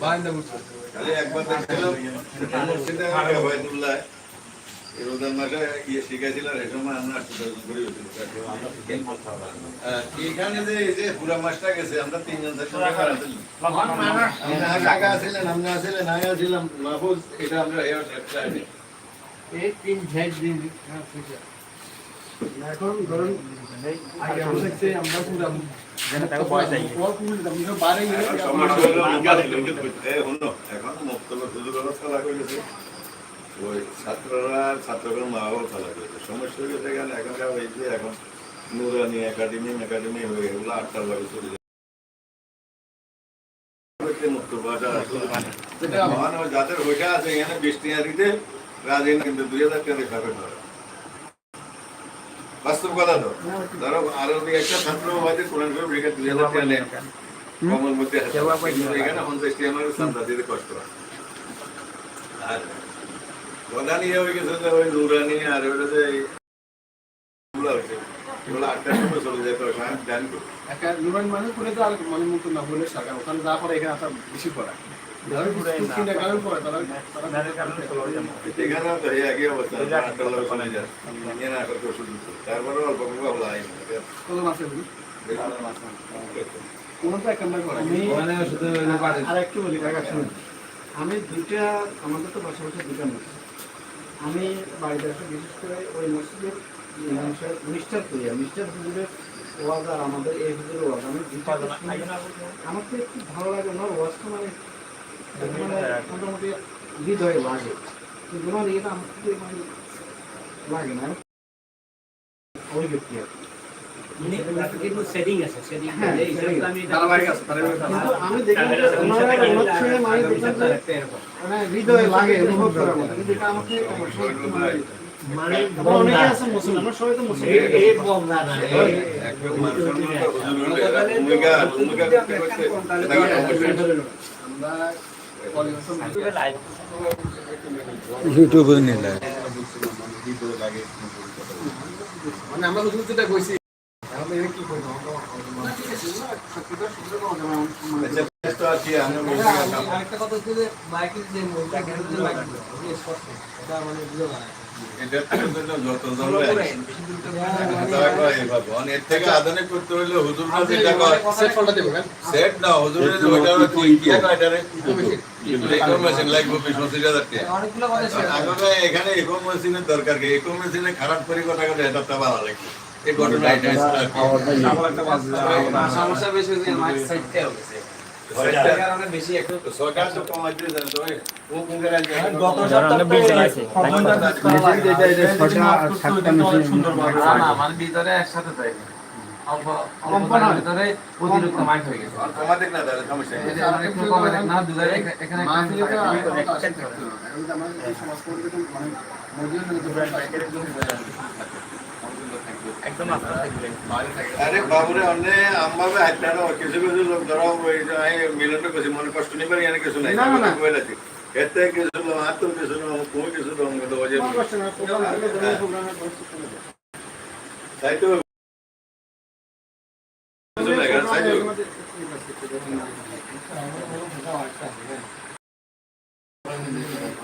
আমরা এখানে যে পুরা মাসটা গেছে আমরা তিনজন কাকা আছিলেন আপনি আছিলেন আমি এটা আমরা এই এখন ধরুন আগে আমরা দেখছি আমরা পুরো বারে সমস্যা হলো এই হলো এখন মুক্তব সুযোগ ব্যবস্থা লাগবে গেছে ওই ছাত্ররা ছাত্রদের মা বাবা খেলা করেছে। সমস্যা গেছে এখানে এখনকার ওই এখন নুরানি একাডেমি একাডেমি হয়ে এগুলো আটটার বাড়ি চলে যায়। মুক্ত ভাষা মহান যাদের আছে এখানে বৃষ্টি দিতে রাজীন কিন্তু দুই হাজার টাকা বাস্তব কথা তো। ধরো আরও দুই একটা ছাত্র হয়তো কোরআন শরীফ রেখে দুই হাজার টাকা নেয় কমল মধ্যে এখানে পঞ্চাশ টাকা আমার চান্দা দিতে কষ্ট আর প্রধান ইয়ে হয়ে গেছে যে ওই নুরানি আর ওটা যে মানে মানে হয় আমি আর একটু বলি কাকা শুনুন আমি দুইটা আমাদের তো বসে বসে দুটা মসজিদ আমি বাড়িতে আসে বিশেষ করে ওই মসজিদের মিস্টার করিয়া মিস্টার হুজুরের ওয়াজ আর আমাদের এই হুজুরের ওয়াজ। আমি আমার তো একটু ভালো লাগে ওনার ওয়াজটা মানে মানে মোটামুটি হৃদয়ে লাগে। কিন্তু ওনার ইয়েটা আমার থেকে মানে লাগে না ওই ব্যক্তি আর হৃদয়ে লাগে অনুভব করার মতো। কিন্তু এটা আমাকে মানে অনেকে আছে মুসলিম। আমরা সবাই তো এই বন্ধা। না ইউটিউবে নিলে। মানে যেটা কইছি সেট ফলটা দেবো কেন সেট না হুজুরের ওইটা কি? কি এটা রে এখানে দরকার খারাপ করে কথা কথা এটা তো ভালো লাগবে। এই ঘটনা এটা। সমস্যা বেশি হয়েছে মাইক সাইডটা হয়েছে যায়? মানে ভিতরে একসাথে দেয় অল্প অল্প দামের ভিতরে অতিরিক্ত মাইক হয়ে গেছে। আর কমা দেখ না তাহলে সমস্যা নেই। এই যে আমরা একটু কমে দেখ না দুধের এখানে একদম হয়ে যাবে। আরে বাবুরে অন্যে আমভাবে হাইটানো কিছু কিছু লোক ধরো ওই মিলনটা কিছু মনে কষ্ট নিবার ইয়ানে কিছু নাই। না, না, এতে কিছু লোক হাত কিছু লোক কোন কিছু লোক ওই যে। তাই তো কিছু আর তাই তো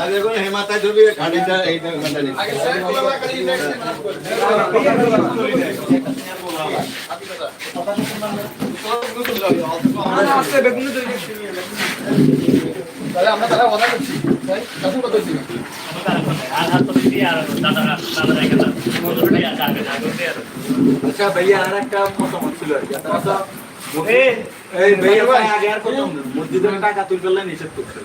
আরে কোন হেমাতা ছবি গাড়িটা এইটা গাড়ি আচ্ছা ভাইয়া আর একটা মতামত ছিল টাকা তুই করলে নিষেধ করছে।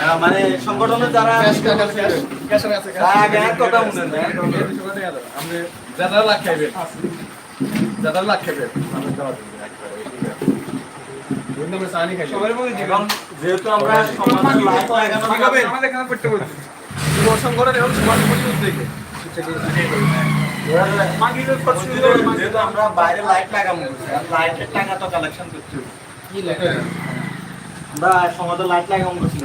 আহ, মানে সংগঠনের যারা তারা আগে আর কথা যারা লাখ খাইবে। যারা লাখ খাইবে। যেহেতু আমরা সমাজের আমাদের এখানে পড়তে বলছি। যুব সংগঠন এবং সমাজ যেহেতু আমরা বাইরে লাইট লাগাবো লাইটের টাকা তো কালেকশন করছি আমরা সমাজের লাইট লাগাবো করছি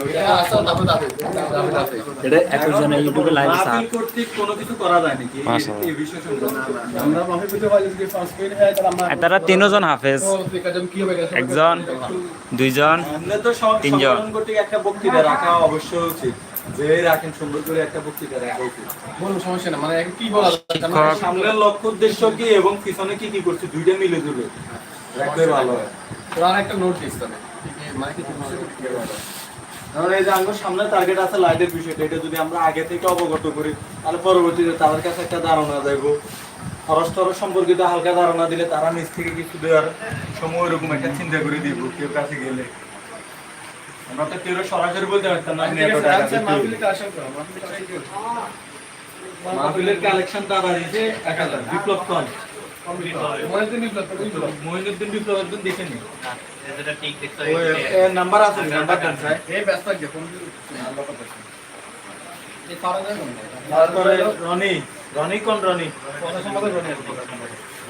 এটা একজনে ইউটিউবে লাইভ মাহফিল কর্তৃক কোনো কিছু করা যায় নাকি এই- তারা তিনজন হাফেজ। একজন দুইজন তিনজন। সংগঠন কর্তৃক একটা বক্তৃতা রাখা অবশ্যই উচিত। যে রাখেন সুন্দর করে একটা বক্তৃতা রাখা উচিত সমস্যা না মানে কি বলা সামনের লক্ষ্য উদ্দেশ্য কি এবং পিছনে কি কি করছে? দুইটা মিলে জুলে রাখলে ভালো হয়। আর একটা নোট দিস তাহলে। মানে কি কারণ এই যে আমার সামনে টার্গেট আছে লাইটের বিষয়টা এটা যদি আমরা আগে থেকে অবগত করি তাহলে পরবর্তীতে তাদের কাছে একটা ধারণা যাইব খরচ টরচ সম্পর্কিত হালকা ধারণা দিলে তারা নিজ থেকে কিছু দেওয়ার সময় এরকম একটা চিন্তা করে দিব কেউ কাছে গেলে। আমরা তো কেউ সরাসরি বলতে পারতাম না। হবে। মাহফিলের কালেকশন তারা দিতে এক হাজার বিপ্লব খান মহিনুদ্দিন বিপ্লব একদিন দেখেনি নাম্বার আছে নাম্বার দেন স্যার এই ব্যস্ত আছে ফোন এই ফারাদা কোন তারপরে রনি রনি কোন রনি? রনি